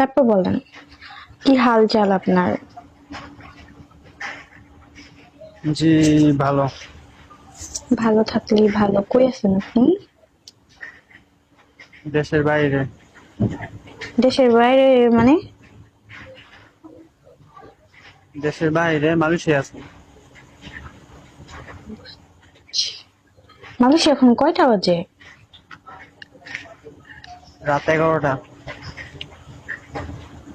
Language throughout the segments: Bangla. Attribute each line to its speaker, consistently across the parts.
Speaker 1: তারপর বলেন কি হাল চাল আপনার?
Speaker 2: জি ভালো।
Speaker 1: ভালো থাকলেই ভালো। কই আছেন আপনি?
Speaker 2: দেশের বাইরে।
Speaker 1: দেশের বাইরে মানে?
Speaker 2: দেশের বাইরে মালয়েশিয়া আছে।
Speaker 1: মানুষ এখন কয়টা বাজে?
Speaker 2: রাত এগারোটা।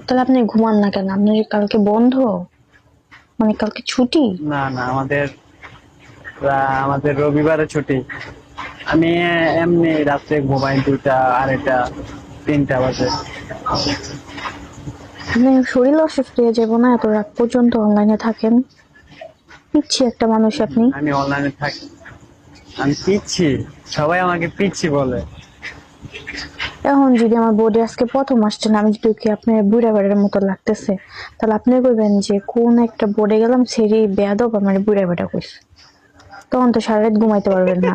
Speaker 1: তাহলে আপনি ঘুমান না কেন? আপনার কালকে বন্ধ? মানে কালকে ছুটি?
Speaker 2: না না আমাদের আমাদের রবিবারে ছুটি। আমি এমনি রাত্রে ঘুমাই দুইটা আড়াইটা তিনটা বাজে।
Speaker 1: আপনার শরীর অসুস্থ হয়ে যাব না? এত রাত পর্যন্ত অনলাইনে থাকেন। পিচ্ছি একটা মানুষ আপনি।
Speaker 2: আমি অনলাইনে থাকি। আমি পিচ্ছি। সবাই আমাকে পিচ্ছি বলে।
Speaker 1: এখন যদি আমার বোর্ডে আজকে প্রথম আসছে না আমি যদি কি আপনার বুড়া বেড়ার মতো লাগতেছে তাহলে আপনি কইবেন যে কোন একটা বোর্ডে গেলাম সেরি বেয়াদব আমার বুড়া বেড়া কইছে। তখন তো সারা রাত ঘুমাইতে পারবেন না।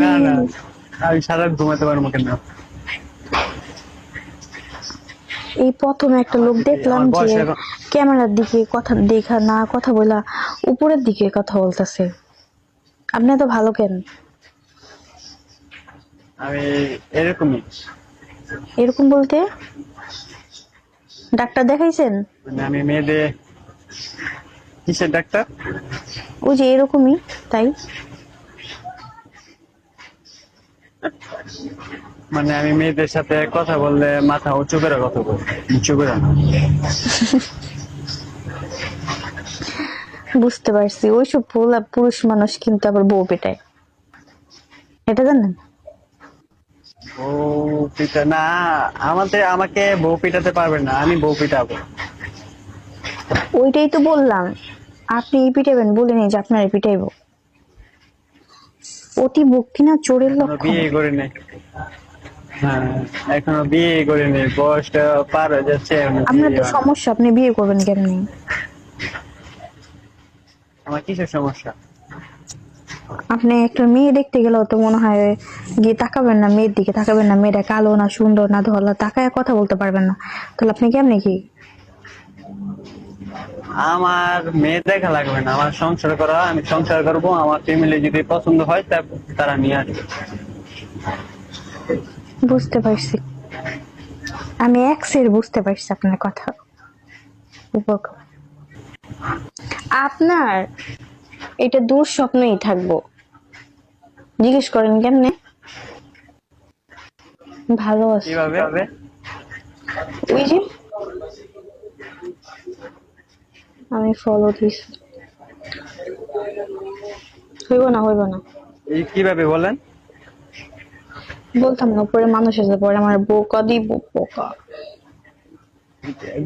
Speaker 2: না না আমি সারা রাত ঘুমাতে পারব কেন?
Speaker 1: এই প্রথমে একটা লোক দেখলাম যে ক্যামেরার দিকে কথা দেখা না কথা বলা উপরের দিকে কথা বলতেছে। আপনি তো ভালো কেন?
Speaker 2: আমি এরকমই।
Speaker 1: এরকম বলতে? ডাক্তার দেখাইছেন?
Speaker 2: মানে আমি মেয়েদের কিসের ডাক্তার?
Speaker 1: ওই যে এরকমই তাই?
Speaker 2: মানে আমি মেয়েদের সাথে কথা বললে মাথা উঁচু করে কথা বলি উঁচু করে না।
Speaker 1: বুঝতে পারছি ওইসব পোলা পুরুষ মানুষ কিন্তু আবার বউ পেটায়। এটা জানেন?
Speaker 2: বউ পিটা না আমাদের আমাকে বউ পিটাতে পারবে না আমি বউ পিটাবো।
Speaker 1: ওইটাই তো বললাম আপনি পিটাবেন বলিনি যে আপনার পিটাইব। অতি ভক্তি না চোরের লক্ষণ।
Speaker 2: বিয়ে করে নেই। হ্যাঁ এখনও বিয়ে করে নেই বয়সটা পার হয়ে যাচ্ছে
Speaker 1: আপনার তো সমস্যা আপনি বিয়ে করবেন কেমনি?
Speaker 2: আমার কিসের সমস্যা?
Speaker 1: আপনি একটা মেয়ে দেখতে গেলেও তো মনে হয় গিয়ে তাকাবেন না মেয়ের দিকে তাকাবেন না মেয়েটা কালো না সুন্দর না ধলা তাকায় কথা বলতে পারবেন না। তাহলে আপনি কেমনি কি?
Speaker 2: আমার মেয়ে দেখা লাগবে না আমার সংসার করা আমি সংসার করব আমার ফ্যামিলি যদি পছন্দ হয় তা তারা নিয়ে আসবে।
Speaker 1: বুঝতে পারছি। আমি এক এক্সের বুঝতে পারছি আপনার কথা। উপক- আপনার এটা দুঃস্বপ্নই থাকব। জিজ্ঞেস করেন কেমনে? ভালো আছে। ওই যে আমি ফলো দিছি হইব না হইব না।
Speaker 2: এই কীভাবে বলেন?
Speaker 1: বলতাম না উপরে মানুষ এসে পরে আমার বোকা দিব বোকা।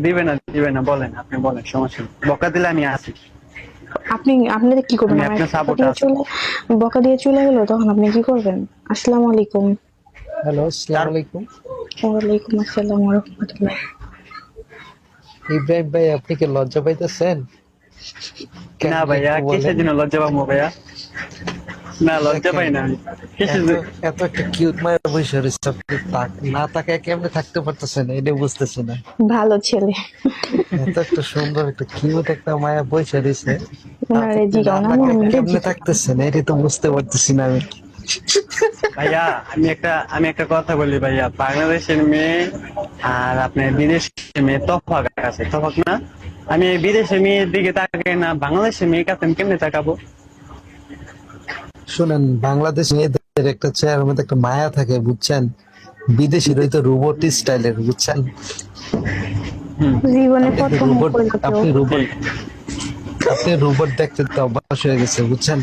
Speaker 2: দিবে না দিবে না বলেন আপনি বলেন সমস্যা। বকা দিলে আমি আসি
Speaker 1: আপনি আপনি কি করবেন? আমার বকা দিয়ে চলে বকা দিয়ে চলে গেল তখন আপনি কি করবেন? আসসালামু আলাইকুম।
Speaker 3: হ্যালো আসসালামু আলাইকুম।
Speaker 1: ওয়ালাইকুম আসসালাম ওয়া রাহমাতুল্লাহ।
Speaker 3: ইব্রাহিম ভাই আপনি কি লজ্জা পাইতেছেন? কেন
Speaker 2: না ভাইয়া কিসের? জন্য লজ্জা পাবো ভাইয়া? না লজ্জা পাই না আমি।
Speaker 3: এত- একটা কিউট মায়ের বসে রয়েছে আপনি না তাকায় কেমনে থাকতে পারতেছেন? এটা বুঝতেছি না।
Speaker 1: ভালো ছেলে।
Speaker 3: এত একটা সুন্দর একটা কিউট একটা মায়া বসে রয়েছে কেমনে থাকতেছেন? এটা তো বুঝতে পারতেছি না আমি।
Speaker 2: ভাইয়া আমি একটা আমি একটা কথা বলি ভাইয়া। বাংলাদেশের মেয়ে আর আপনার বিদেশের মেয়ে তফাক আছে। তফাক না? আমি এই বিদেশের মেয়ের দিকে তাকাই না বাংলাদেশের মেয়ের কাছে আমি কেমনে তাকাবো?
Speaker 3: শুনেন বাংলাদেশ মেয়েদের একটা চেয়ারের মধ্যে একটা মায়া থাকে বুঝছেন? বিদেশের ওই তো রোবট স্টাইলের বুঝছেন?
Speaker 1: জীবনে
Speaker 3: আপনি রোবট আপনি রোবট আপনি রোবট দেখতে তো অভ্যাস হয়ে গেছে বুঝছেন?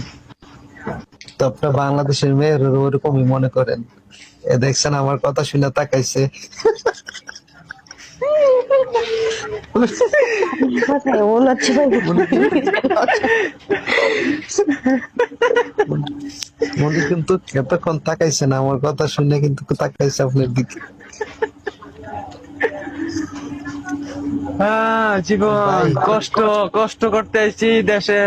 Speaker 3: তো আপনার বাংলাদেশের মেয়ের ওরকমই মনে করেন। এ দেখছেন আমার কথা শুনে তাকাইছে
Speaker 1: কথায় ও লজ্জা পাইবে
Speaker 3: মনে কিন্তু এতক্ষণ তাকাইছে না আমার কথা শুনে কিন্তু তাকাইছে আপনার দিকে।
Speaker 2: হ্যাঁ জীবন কষ্ট কষ্ট করতে আইছি দেশে।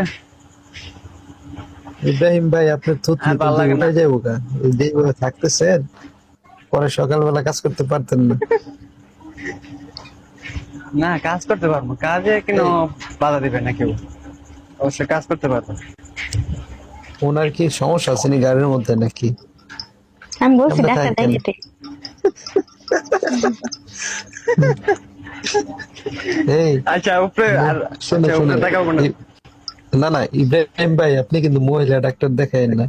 Speaker 3: ইব্রাহিম ভাই আপনার থুতনি। উঠে যাব এই থাকতেছেন পরে সকালবেলা কাজ করতে পারতেন না।
Speaker 2: না কাজ করতে পারব। কাজে কেন বাধা দিবে না কেউ? অবশ্যই কাজ করতে পারব।
Speaker 3: ওনার কি সমস্যা আছে নি গাড়ির মধ্যে নাকি?
Speaker 1: আমি বলছি ডাক্তার দেখাতে
Speaker 3: এই
Speaker 2: আচ্ছা উপরে আর
Speaker 3: শুনে
Speaker 2: আচ্ছা, না।
Speaker 3: না ইব্রাহিম ভাই আপনি কিন্তু মহিলা ডাক্তার দেখায় না।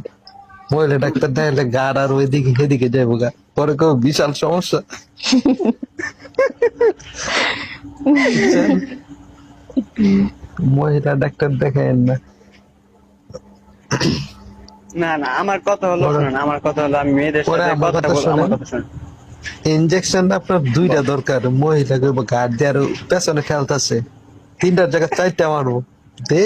Speaker 3: মহিলা ডাক্তার দেখাইলে গার আর ওইদিকে সেদিকে যাব গা। পরে কেউ বিশাল সমস্যা। মহিলা ডাক্তার দেখায় না।
Speaker 2: না না আমার কথা হলো শুনুন আমার কথা হলো আমি মেয়েদের সাথে কথা বলব আমার কথা শুনুন।
Speaker 3: ইনজেকশন আপনার দুইটা দরকার মহিলা করব গাড় দিয়ে আর পেছনে খেলতেছে। তিনটার জায়গায় চারটা মারবো। দে।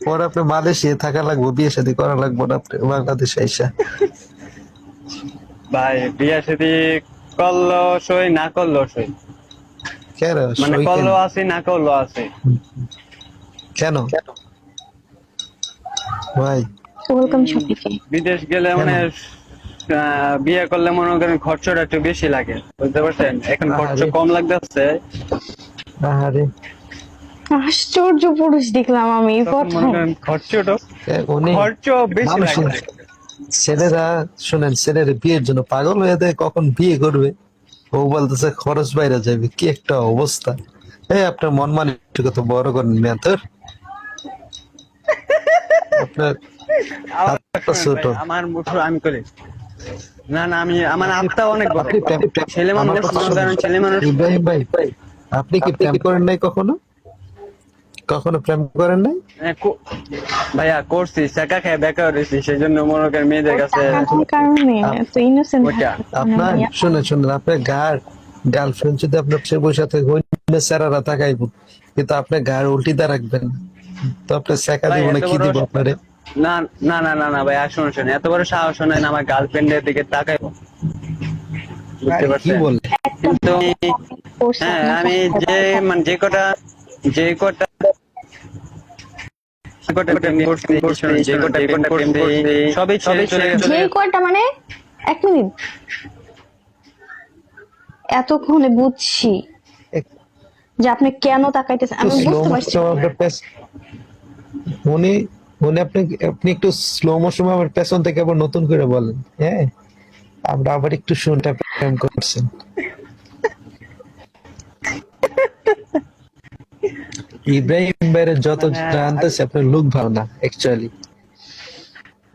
Speaker 3: পরে আপনি মালয়েশিয়া থাকা লাগবো বিয়ে শাদী করা লাগবো না আপনি বাংলাদেশে আইসা।
Speaker 2: ভাই বিয়া সাথে করল সই না করল সই?
Speaker 3: কেন?
Speaker 2: মানে করল আছে না করল আছে?
Speaker 3: কেন? ভাই।
Speaker 1: ওয়েলকাম সবাইকে
Speaker 2: বিদেশ গেলে মানে আহ, বিয়ে করলে মনে করেন খরচটা একটু বেশি লাগে বুঝতে পারছেন? এখন খরচ কম লাগতেছে।
Speaker 3: আরে
Speaker 1: আশ্চর্য পুরুষ দেখলাম আমি প্রথম।
Speaker 2: খরচ বেশি লাগে।
Speaker 3: ছেলেরা শুনেন ছেলেরা বিয়ের জন্য পাগল হয়ে দেয় কখন বিয়ে করবে? ও বলতেছে খরচ বাইরে যাবে কি একটা অবস্থা। এই আপনার মন মানে একটু কত বড় করেন আপনার
Speaker 2: আমার
Speaker 3: ছোট।
Speaker 2: আমার মুঠো আমি করি। না না আমি আমার আত্মা অনেক ছেলে মানুষ মনে ছেলে মানুষ
Speaker 3: ইব্রাহিম ভাই আপনি কি প্রেম করেন নাই কখনো? কখনো প্রেম করেন নাই?
Speaker 2: হ্যাঁ, ভাইয়া করছি চাকা খেয়ে বেকার রয়েছি সেই জন্য মনে করেন মেয়েদের কাছে ওইটা।
Speaker 3: আপনার শুনে শুনেন আপনার গার গার্লফ্রেন্ড যদি আপনার সে বসে থাকে অন্য স্যারারা তাকাইব কিন্তু আপনার গার উল্টিতে রাখবেন তো আপনার শেখা
Speaker 2: ভাই,
Speaker 3: দিব না কি দিব আপনারে?
Speaker 2: না না না না না ভাই শুনুন শুনুন এত বড় সাহস নেন আমার গার্লফ্রেন্ডের দিকে তাকাইবো। বুঝতে
Speaker 3: কি বলে?
Speaker 2: হ্যাঁ আমি যে মানে যে কটা যে কটা যে কটা প্রেম করছি, যে কটা প্রেম করছি, সবই ছেড়ে চলে গেছে
Speaker 1: যে মানে এক মিনিট। এতক্ষণে বুঝছি যে আপনি কেন তাকাইতেছেন আমি
Speaker 3: স্লো
Speaker 1: বুঝতে পারছি।
Speaker 3: উনি উনি আপনি আপনি একটু স্লো মোশন আমার পেছন থেকে আবার নতুন করে বলেন হ্যাঁ? আমরা আবার একটু শুনতে প্রেম করছেন। ইব্রাহিম ভাইয়ের যত জানতেছে আপনার লুক ভালো না অ্যাকচুয়ালি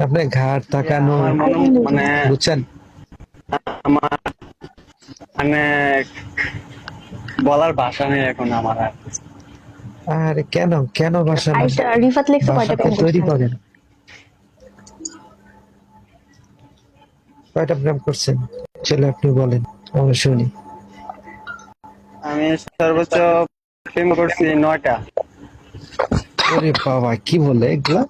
Speaker 3: আপনার ঘাট তাকানো
Speaker 2: মানে
Speaker 3: বুঝছেন?
Speaker 2: আমার মানে বলার ভাষা নেই এখন আমার আর।
Speaker 3: কেন? কেন ভাষা
Speaker 1: রিফাত লিখছে কয়টা
Speaker 3: ভাষাটা তৈরি করেন। কয়টা প্রেম করছেন? চলে আপনি বলেন আমরা শুনি।
Speaker 2: আমি সর্বোচ্চ প্রেম করছি নয়টা।
Speaker 3: ওরে বাবা কি বলে এগুলা?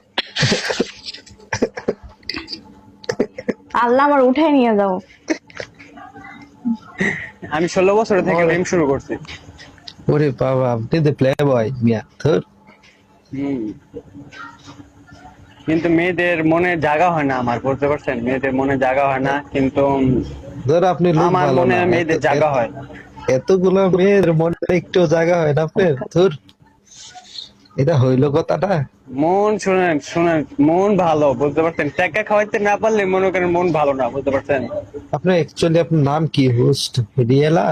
Speaker 1: আল্লাহ আমার উঠাই নিয়ে যাও।
Speaker 2: আমি ষোলো বছর থেকে প্রেম শুরু করছি।
Speaker 3: ওরে বাবা আপনি তো প্লে বয় মিয়া ধর।
Speaker 2: কিন্তু মেয়েদের মনে জায়গা হয় না আমার বুঝতে পারছেন? মেয়েদের মনে জায়গা হয় না কিন্তু
Speaker 3: ধর আপনি
Speaker 2: আমার মনে। মেয়েদের জায়গা হয়।
Speaker 3: এতগুলো মেয়ের মনে একটু জায়গা হয় না আপনার ধর। এটা হইল কথাটা?
Speaker 2: মন শুনেন শুনেন মন ভালো বুঝতে পারছেন? টাকা খাওয়াইতে না পারলে মনে করেন মন ভালো না বুঝতে পারছেন?
Speaker 3: আপনার অ্যাকচুয়ালি আপনার নাম কি হোস্ট রিয়েলা?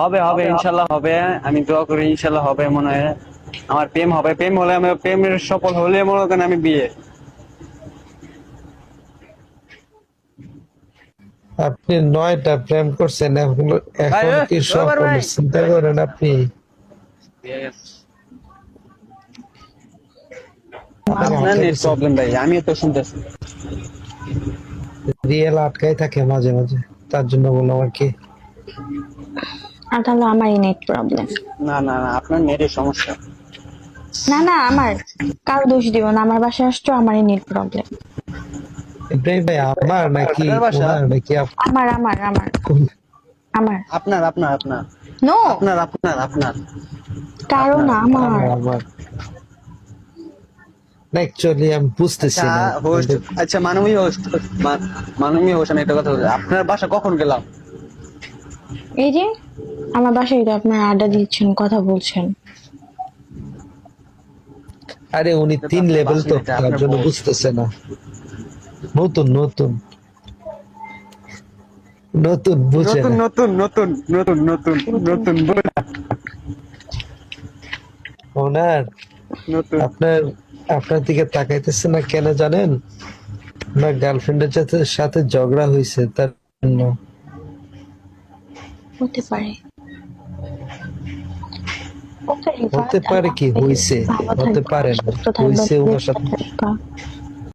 Speaker 2: হবে হবে ইনশাল্লাহ হবে। আমি দোয়া করি ইনশাল্লাহ হবে মনে হয়। আমার প্রেম হবে। প্রেম হলে আমি প্রেমের সফল হলে মনে করেন আমি বিয়ে।
Speaker 3: আপনি নয়টা প্রেম করছেন এখন এখন কি
Speaker 2: ভাই।
Speaker 3: চিন্তা করেন আপনি?
Speaker 2: আপনার নেট প্রবলেম ভাই আমি তো শুনতেছি।
Speaker 3: রিয়েল আটকাই থাকে মাঝে মাঝে তার জন্য বললাম আর কি।
Speaker 1: আর তাহলে আমারই নেট প্রবলেম
Speaker 2: না না না আপনার নেটের সমস্যা।
Speaker 1: না না আমার কারও দোষ দিব না আমার বাসায় আসছো আমারই নেট প্রবলেম
Speaker 3: ইব্রাহিম ভাই আমার নাকি
Speaker 2: আপনার বাসা?
Speaker 3: ওনার নাকি
Speaker 1: আমার আমার আমার আমার
Speaker 2: আপনার আপনার আপনার
Speaker 1: নো
Speaker 2: আপনার আপনার আপনার
Speaker 1: কারও না আমার
Speaker 3: আমার অ্যাকচুয়ালি আমি বুঝতেছি
Speaker 2: আচ্ছা
Speaker 3: না
Speaker 2: হোস্ট আচ্ছা মাননীয় হোস্ট মাননীয় হোস্ট আমি একটা কথা বলি। আপনার বাসা কখন গেলাম?
Speaker 1: এই যে আমার বাসায় তো আপনার আড্ডা দিচ্ছেন কথা বলছেন।
Speaker 3: আরে উনি তিন লেভেল তো তার জন্য বুঝতেছে না। নতুন নতুন। নতুন বুঝে
Speaker 2: নতুন নতুন নতুন নতুন নতুন নতুন
Speaker 3: ওনার আপনার আপনার দিকে তাকাইতেছে না কেন জানেন? আপনার গার্লফ্রেন্ডের সাথে সাথে ঝগড়া হয়েছে তার জন্য।
Speaker 1: হতে পারে।
Speaker 3: হতে পারে কি? হইছে। হতে পারে না। হইছে ওনার সাথে।